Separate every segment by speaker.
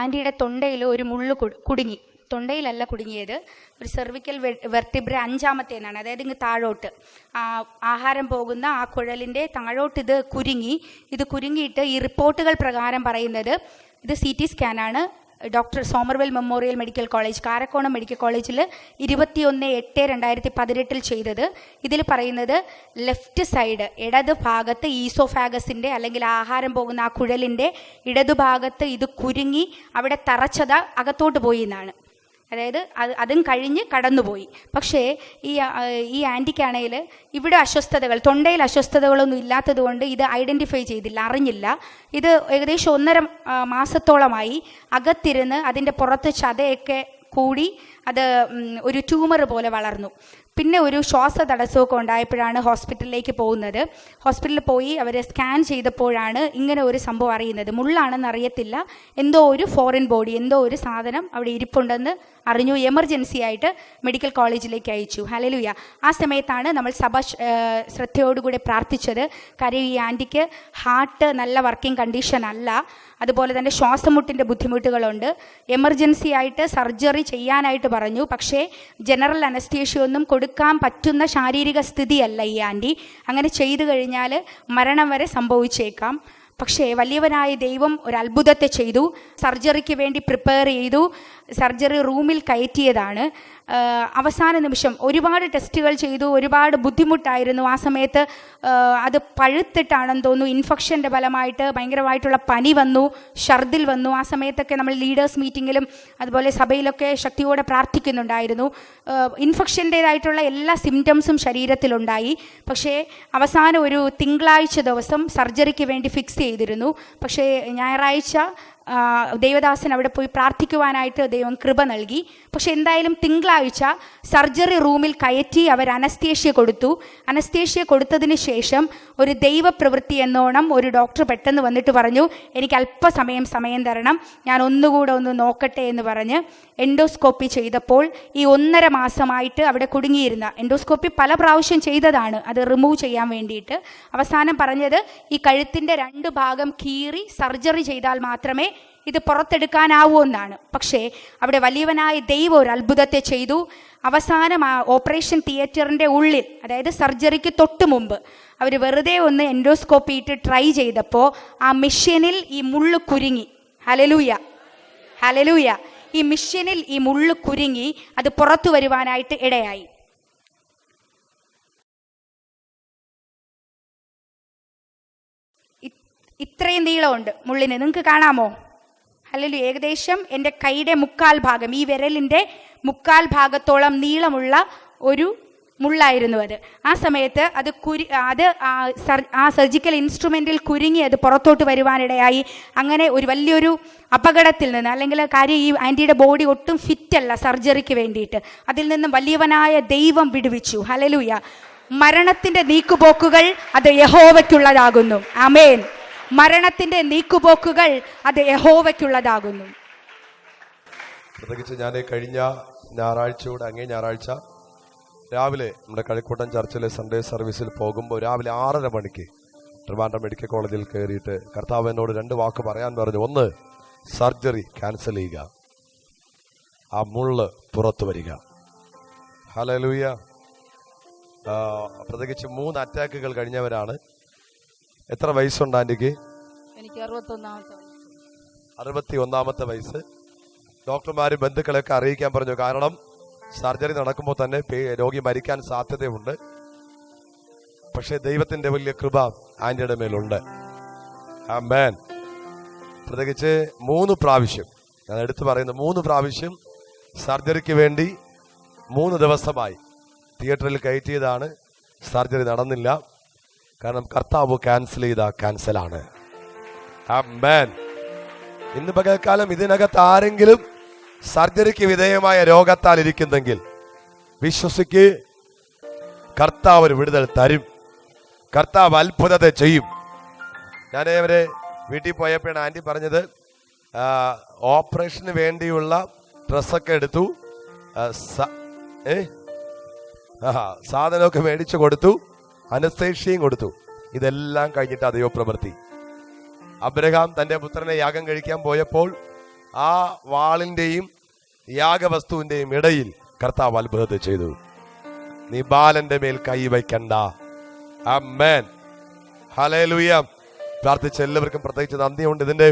Speaker 1: ആന്റിയുടെ തൊണ്ടയിൽ ഒരു മുള്ളു കുടുങ്ങി. തൊണ്ടയിലല്ല കുടുങ്ങിയത്. ഒരു സെർവിക്കൽ വെർട്ടിബ്ര അഞ്ചാമത്തേനാണ് എന്നാണ്. അതായത് ഇങ്ങ് താഴോട്ട്. ആഹാരം പോകുന്ന ആ കുഴലിന്റെ താഴോട്ട് ഇത് കുരുങ്ങി. ഇത് കുരുങ്ങിയിട്ട് ഈ റിപ്പോർട്ടുകൾ പ്രകാരം പറയുന്നത് ഇത് C T സ്കാനാണ് doctor Somervell memorial medical college Karakonam medical കോളേജിൽ ഇരുപത്തിയൊന്ന് എട്ട് രണ്ടായിരത്തി പതിനെട്ടിൽ ചെയ്തത്. ഇതിൽ പറയുന്നത് ലെഫ്റ്റ് സൈഡ് ഇടത് ഭാഗത്ത് ഈസോഫാഗസിന്റെ അല്ലെങ്കിൽ ആഹാരം പോകുന്ന ആ കുഴലിന്റെ ഇടതുഭാഗത്ത് ഇത് കുരുങ്ങി അവിടെ തറച്ചത അകത്തോട്ട് പോയി എന്നാണ്. അതായത് അത് അതും കഴിഞ്ഞ് കടന്നുപോയി. പക്ഷേ ഈ ഈ ആന്റിക്കാണെങ്കിൽ ഇവിടെ അസ്വസ്ഥതകൾ തൊണ്ടയിൽ അസ്വസ്ഥതകളൊന്നും ഇല്ലാത്തതുകൊണ്ട് ഇത് ഐഡന്റിഫൈ ചെയ്തില്ല അറിഞ്ഞില്ല. ഇത് ഏകദേശം ഒന്നര മാസത്തോളമായി അകത്തിരുന്ന് അതിന്റെ പുറത്ത് ചതയൊക്കെ കൂടി അത് ഒരു ട്യൂമർ പോലെ വളർന്നു. പിന്നെ ഒരു ശ്വാസ തടസ്സമൊക്കെ ഉണ്ടായപ്പോഴാണ് ഹോസ്പിറ്റലിലേക്ക് പോകുന്നത്. ഹോസ്പിറ്റലിൽ പോയി അവരെ സ്കാൻ ചെയ്തപ്പോഴാണ് ഇങ്ങനെ ഒരു സംഭവം അറിയുന്നത്. മുള്ളാണെന്ന് അറിയത്തില്ല. എന്തോ ഒരു ഫോറിൻ ബോഡി എന്തോ ഒരു സാധനം അവിടെ ഇരിപ്പുണ്ടെന്ന് അറിഞ്ഞു. എമർജൻസി ആയിട്ട് മെഡിക്കൽ കോളേജിലേക്ക് അയച്ചു. ഹലലുയ ആ സമയത്താണ് നമ്മൾ സഭ ശ്രദ്ധയോടുകൂടി പ്രാർത്ഥിച്ചത്. കാര്യം ഈ ആന്റിക്ക് ഹാർട്ട് നല്ല വർക്കിംഗ് കണ്ടീഷൻ അല്ല. അതുപോലെ തന്നെ ശ്വാസമുട്ടിന്റെ ബുദ്ധിമുട്ടുകളുണ്ട്. എമർജൻസി ആയിട്ട് സർജറി ചെയ്യാനായിട്ട് പറഞ്ഞു. പക്ഷേ ജനറൽ അനസ്തേഷ്യ ഒന്നും കൊടുക്കാൻ പറ്റുന്ന ശാരീരിക സ്ഥിതിയല്ല ഈ ആന്റി. അങ്ങനെ ചെയ്തു കഴിഞ്ഞാൽ മരണം വരെ സംഭവിച്ചേക്കാം. പക്ഷേ വലിയവനായ ദൈവം ഒരു അത്ഭുതത്തെ ചെയ്തു. സർജറിക്ക് വേണ്ടി പ്രിപ്പയർ ചെയ്തു. സർജറി റൂമിൽ കയറ്റിയതാണ്. അവസാന നിമിഷം ഒരുപാട് ടെസ്റ്റുകൾ ചെയ്തു ഒരുപാട് ബുദ്ധിമുട്ടായിരുന്നു. ആ സമയത്ത് അത് പഴുത്തിട്ടാണെന്ന് തോന്നുന്നു. ഇൻഫെക്ഷന്റെ ഫലമായിട്ട് ഭയങ്കരമായിട്ടുള്ള പനി വന്നു ഷർദിൽ വന്നു. ആ സമയത്തൊക്കെ നമ്മൾ ലീഡേഴ്സ് മീറ്റിങ്ങിലും അതുപോലെ സഭയിലൊക്കെ ശക്തിയോടെ പ്രാർത്ഥിക്കുന്നുണ്ടായിരുന്നു. ഇൻഫെക്ഷന്റേതായിട്ടുള്ള എല്ലാ സിംറ്റംസും ശരീരത്തിലുണ്ടായി. പക്ഷേ അവസാനം ഒരു തിങ്കളാഴ്ച ദിവസം സർജറിക്ക് വേണ്ടി ഫിക്സ് ചെയ്തിരുന്നു. പക്ഷേ ഞായറാഴ്ച ദേവദാസൻ അവിടെ പോയി പ്രാർത്ഥിക്കുവാനായിട്ട് ദൈവം കൃപ നൽകി. പക്ഷെ എന്തായാലും തിങ്കളാഴ്ച സർജറി റൂമിൽ കയറ്റി അവർ അനസ്തേഷ്യ കൊടുത്തു. അനസ്തേഷ്യ കൊടുത്തതിന് ശേഷം ഒരു ദൈവപ്രവൃത്തി എന്നോണം ഒരു ഡോക്ടർ പെട്ടെന്ന് വന്നിട്ട് പറഞ്ഞു എനിക്ക് അല്പസമയം സമയം തരണം ഞാൻ ഒന്നുകൂടെ ഒന്ന് നോക്കട്ടെ എന്ന് പറഞ്ഞ് എൻഡോസ്കോപ്പി ചെയ്തപ്പോൾ ഈ ഒന്നര മാസമായിട്ട് അവിടെ കുടുങ്ങിയിരുന്ന എൻഡോസ്കോപ്പി പല പ്രാവശ്യം ചെയ്തതാണ് അത് റിമൂവ് ചെയ്യാൻ വേണ്ടിയിട്ട്. അവസാനം പറഞ്ഞത് ഈ കഴുത്തിന്റെ രണ്ട് ഭാഗം കീറി സർജറി ചെയ്താൽ മാത്രമേ ഇത് പുറത്തെടുക്കാനാവൂ എന്നാണ്. പക്ഷേ അവിടെ വലിയവനായ ദൈവം ഒരു അത്ഭുതത്തെ ചെയ്തു. അവസാനം ആ ഓപ്പറേഷൻ തിയേറ്ററിന്റെ ഉള്ളിൽ അതായത് സർജറിക്ക് തൊട്ട് മുമ്പ് അവർ വെറുതെ ഒന്ന് എൻഡോസ്കോപ്പി ഇട്ട് ട്രൈ ചെയ്തപ്പോൾ ആ മിഷ്യനിൽ ഈ മുള്ളു കുരുങ്ങി. ഹലലൂയ ഹലലൂയ ഈ മിഷ്യനിൽ ഈ മുള്ളു കുരുങ്ങി അത് പുറത്തു വരുവാനായിട്ട് ഇടയായി. ഇത്രയും നീളമുണ്ട് മുള്ളിന്. നിങ്ങൾക്ക് കാണാമോ? അല്ലെങ്കിൽ ഏകദേശം എന്റെ കൈയുടെ മുക്കാൽ ഭാഗം ഈ വിരലിന്റെ മുക്കാൽ ഭാഗത്തോളം നീളമുള്ള ഒരു മുള്ളായിരുന്നു അത്. ആ സമയത്ത് അത് കുരു അത് ആ സർ- ആ സർജിക്കൽ ഇൻസ്ട്രുമെന്റിൽ കുരുങ്ങി അത് പുറത്തോട്ട് വരുവാനിടയായി. അങ്ങനെ ഒരു വലിയൊരു അപകടത്തിൽ നിന്ന് അല്ലെങ്കിൽ കാര്യം ഈ ആന്റിയുടെ ബോഡി ഒട്ടും ഫിറ്റല്ല സർജറിക്ക് വേണ്ടിയിട്ട്. അതിൽ നിന്നും വലിയവനായ ദൈവം വിടുവിച്ചു. ഹലലുയ മരണത്തിന്റെ നീക്കുപോക്കുകൾ അത് യഹോവയ്ക്കുള്ളതാകുന്നു. അമേൻ മരണത്തിന്റെ നീക്കുപോക്കുകൾ അത് യഹോവയ്ക്കുള്ളതാകുന്നു.
Speaker 2: പ്രത്യേകിച്ച് ഞാൻ കഴിഞ്ഞ ഞായറാഴ്ചയോടെ അങ്ങേ ഞായറാഴ്ച രാവിലെ നമ്മുടെ കഴിക്കൂട്ടം ചർച്ചിലെ സൺഡേ സർവീസിൽ പോകുമ്പോൾ രാവിലെ ആറര മണിക്ക് ട്രിവാൻഡ്രം മെഡിക്കൽ കോളേജിൽ കയറിയിട്ട് കർത്താവ് എന്നോട് രണ്ട് വാക്ക് പറയാൻ പറഞ്ഞു. ഒന്ന് സർജറി ക്യാൻസൽ ചെയ്യുക. ആ മുള്ള് പുറത്തു വരിക. ഹലലൂയ പ്രത്യേകിച്ച് മൂന്ന് അറ്റാക്കുകൾ കഴിഞ്ഞവരാണ്. എത്ര വയസ്സുണ്ട് ആന്റിക്ക്
Speaker 3: എനിക്ക്
Speaker 2: അറുപത്തി ഒന്നാമത്തെ വയസ്സ്. ഡോക്ടർമാരും ബന്ധുക്കളെയൊക്കെ അറിയിക്കാൻ പറഞ്ഞു. കാരണം സർജറി നടക്കുമ്പോൾ തന്നെ രോഗി മരിക്കാൻ സാധ്യതയുണ്ട്. പക്ഷേ ദൈവത്തിന്റെ വലിയ കൃപ ആന്റിയുടെ മേലുണ്ട്. ആ മേൻ പ്രത്യേകിച്ച് മൂന്ന് പ്രാവശ്യം ഞാൻ എടുത്തു പറയുന്നു മൂന്ന് പ്രാവശ്യം സർജറിക്ക് വേണ്ടി മൂന്ന് ദിവസമായി തിയേറ്ററിൽ കയറ്റിയതാണ്. സർജറി നടന്നില്ല. കാരണം കർത്താവ് ക്യാൻസൽ ചെയ്ത ക്യാൻസലാണ് ഇന്ന് പകൽക്കാലം ഇതിനകത്ത് ആരെങ്കിലും സർജറിക്ക് വിധേയമായ രോഗത്താൽ ഇരിക്കുന്നെങ്കിൽ വിശ്വസിക്ക് കർത്താവ് ഒരു വിടുതൽ തരും. കർത്താവ് അത്ഭുതത്തെ ചെയ്യും. ഞാൻ അവരെ വീട്ടിൽ പോയപ്പോഴാണ് ആന്റി പറഞ്ഞത് ഓപ്പറേഷന് വേണ്ടിയുള്ള ഡ്രസ്സൊക്കെ എടുത്തു സാധനമൊക്കെ മേടിച്ചു കൊടുത്തു. അനസ്തേഷ്യയും കൊടുത്തു. ഇതെല്ലാം കഴിഞ്ഞിട്ട് അതയോ ദൈവപ്രവൃത്തി അബ്രഹാം തന്റെ പുത്രനെ യാഗം കഴിക്കാൻ പോയപ്പോൾ ആ വാളിന്റെയും യാഗവസ്തുവിന്റെയും ഇടയിൽ കർത്താവ് അത്ഭുതത്തെ ചെയ്തു. നീ ബാലന്റെ മേൽ കൈ വയ്ക്കണ്ട. അമ്മേൻ ഹലേലുയ പ്രാർത്ഥിച്ച എല്ലാവർക്കും പ്രത്യേകിച്ച് നന്ദിയുണ്ട്. ഇതിന്റെ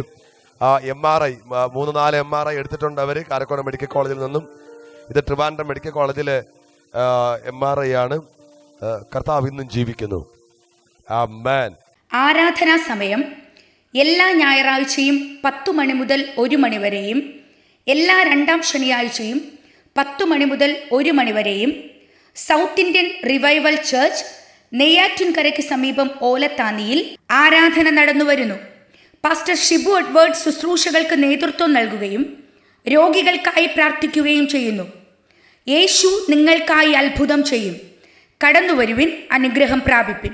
Speaker 2: എം ആർ ഐ മൂന്ന് നാല് എം ആർ ഐ എടുത്തിട്ടുണ്ട് അവർ കാരക്കോണം മെഡിക്കൽ കോളേജിൽ നിന്നും. ഇത് ട്രിവാൻഡ്രം മെഡിക്കൽ കോളേജിലെ എം ആർ ഐ ആണ്. കർത്താവ് ഇന്നും ജീവിക്കുന്നു.
Speaker 1: ആരാധനാ സമയം. എല്ലാ ഞായറാഴ്ചയും പത്തു മണി മുതൽ ഒരു മണി വരെയും എല്ലാ രണ്ടാം ശനിയാഴ്ചയും പത്തു മണി മുതൽ ഒരു മണി വരെയും സൗത്ത് ഇന്ത്യൻ റിവൈവൽ ചർച്ച് നെയ്യാറ്റിൻകരയ്ക്ക് സമീപം ഓലത്താനിയിൽ ആരാധന നടന്നുവരുന്നു പാസ്റ്റർ ഷിബു എഡ്വേർഡ് ശുശ്രൂഷകൾക്ക് നേതൃത്വം നൽകുകയും രോഗികൾക്കായി പ്രാർത്ഥിക്കുകയും ചെയ്യുന്നു. യേശു നിങ്ങൾക്കായി അത്ഭുതം ചെയ്യും. കടന്നുവരുവിൻ അനുഗ്രഹം പ്രാപിപ്പിൻ.